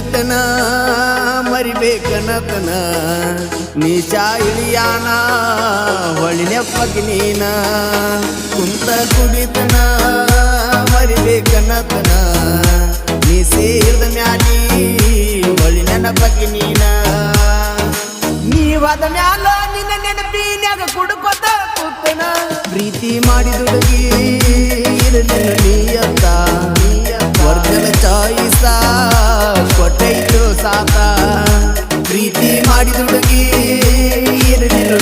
ಈತನ ಮರಿಬೇಕನತನ. ನೀಚ ಇಳಿಯಾನ ಹೊಳಿನ ಪಗ್ನೀನ ಕುಂತ ಕುಡಿತನ, ಮರಿಬೇಕನತನ. ನೀ ಸೇರಿದ ಮ್ಯಾಲಿ ಹೊಳಿನ ಪಗ್ನೀನ ನೀವಾದ ಮ್ಯಾಲ, ನಿನ್ನ ನೆನಪಿನ್ಯಾಗ ಕುಡುಕೊತ ಕೂತನ. ಪ್ರೀತಿ ಮಾಡಿದುಡುಗಿ ಇರಲಿಲ್ಲ ನೀ ಅಂತ ಚಾಯ್ಸ ಕೊಟ್ಟೈತು ಸಾತ ಪ್ರೀತಿ ಮಾಡಿದುಡುಗಿ ಇರಲಿರು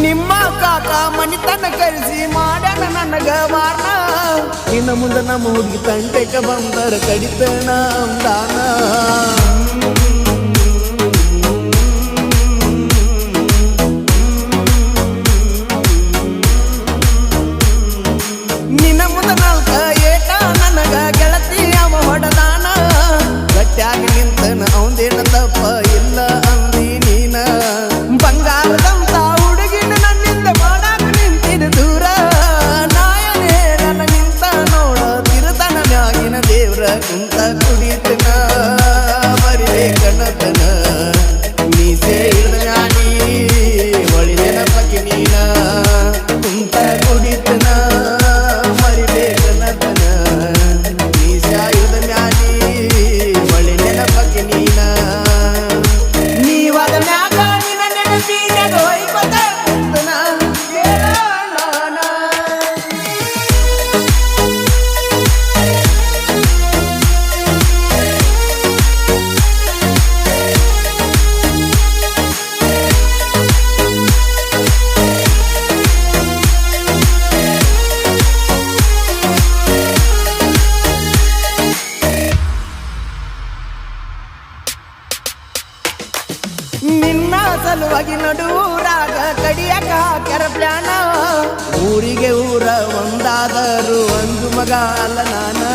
ನಿಮ್ಮ ಕಾಕ ಮನಿತನ ಕರೆಸಿ ಮಾಡ್ಯಾನ ನನಗ ವಾರಣ ಇನ್ನು ಮುಂದೆ ನಮ್ಮ ಹುಡುಗಿ ತಂಟೆಗೆ ಬಂದರ ಕಡಿತಣ ದಾನ உன் ವಾಗಿ ನಡುವೂರಾಗ ಕಡಿಯಕ ಹಾಕ್ಯಾರ ಪ್ಲಾನ ಊರಿಗೆ ಊರ ಒಂದಾದರೂ ಒಂದು ಮಗ ಅಲ್ಲ ನಾನು.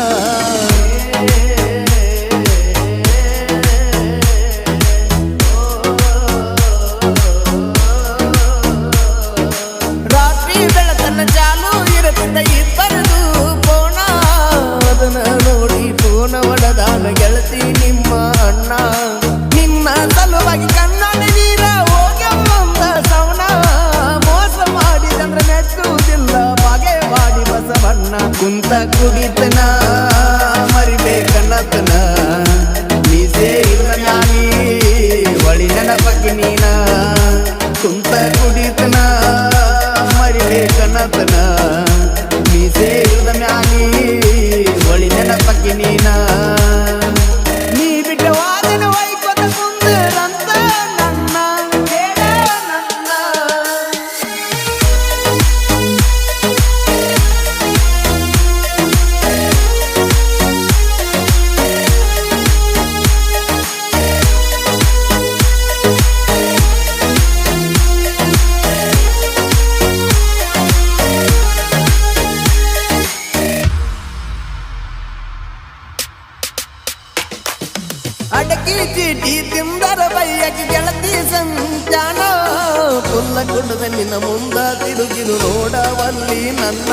कुंता कुडीत ना. ಸಂಜಾನ ಪುಲ್ಲ ಕುಂಡದಲ್ಲಿ ಮುಂದ ತಿರುಗಿದು ನೋಡವಲ್ಲಿ ನನ್ನ.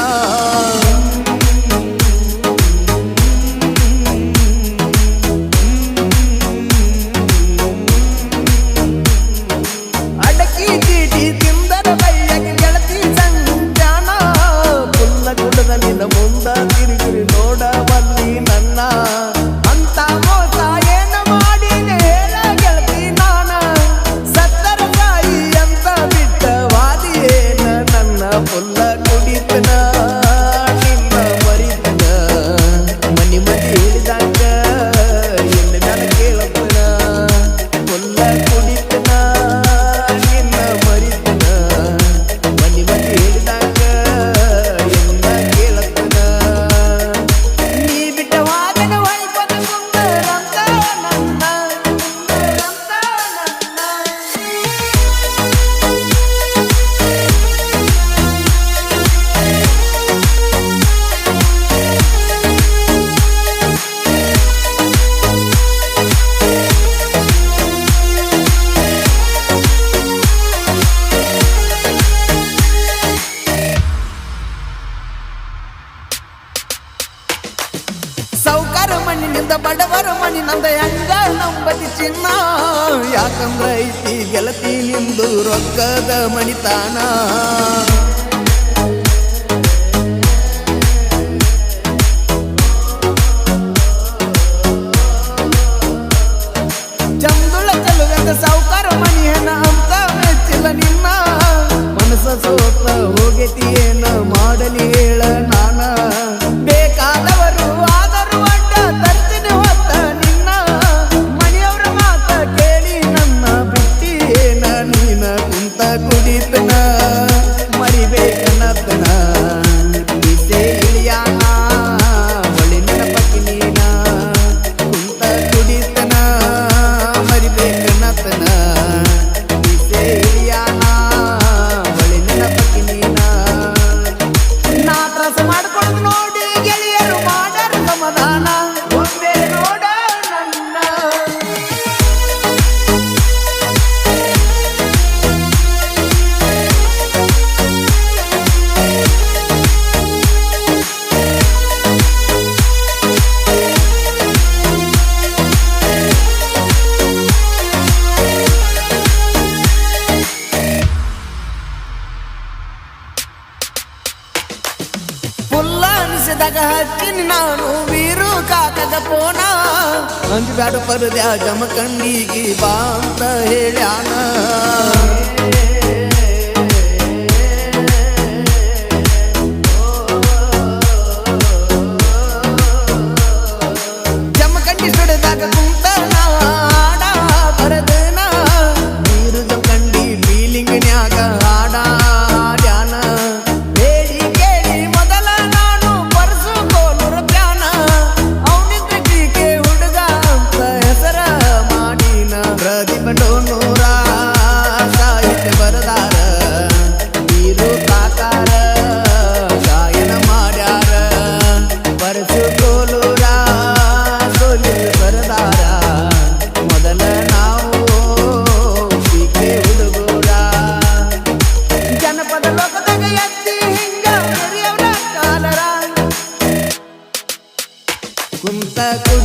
will be ಮಣಿತಾನ? ಯಾಕಂದ್ರೆ ಐತಿ ಗೆಲತಿ ನಿಂದು ರೊಕ್ಕದ ಮಣಿತಾನ? Somado ಅಂಜಬ್ಯಾಡ ಪರದ್ಯಾ ಜಮಕಂಡಿಗೆ ಬಾ ಅಂತ ಹೇಳ್ಯಾನ. good.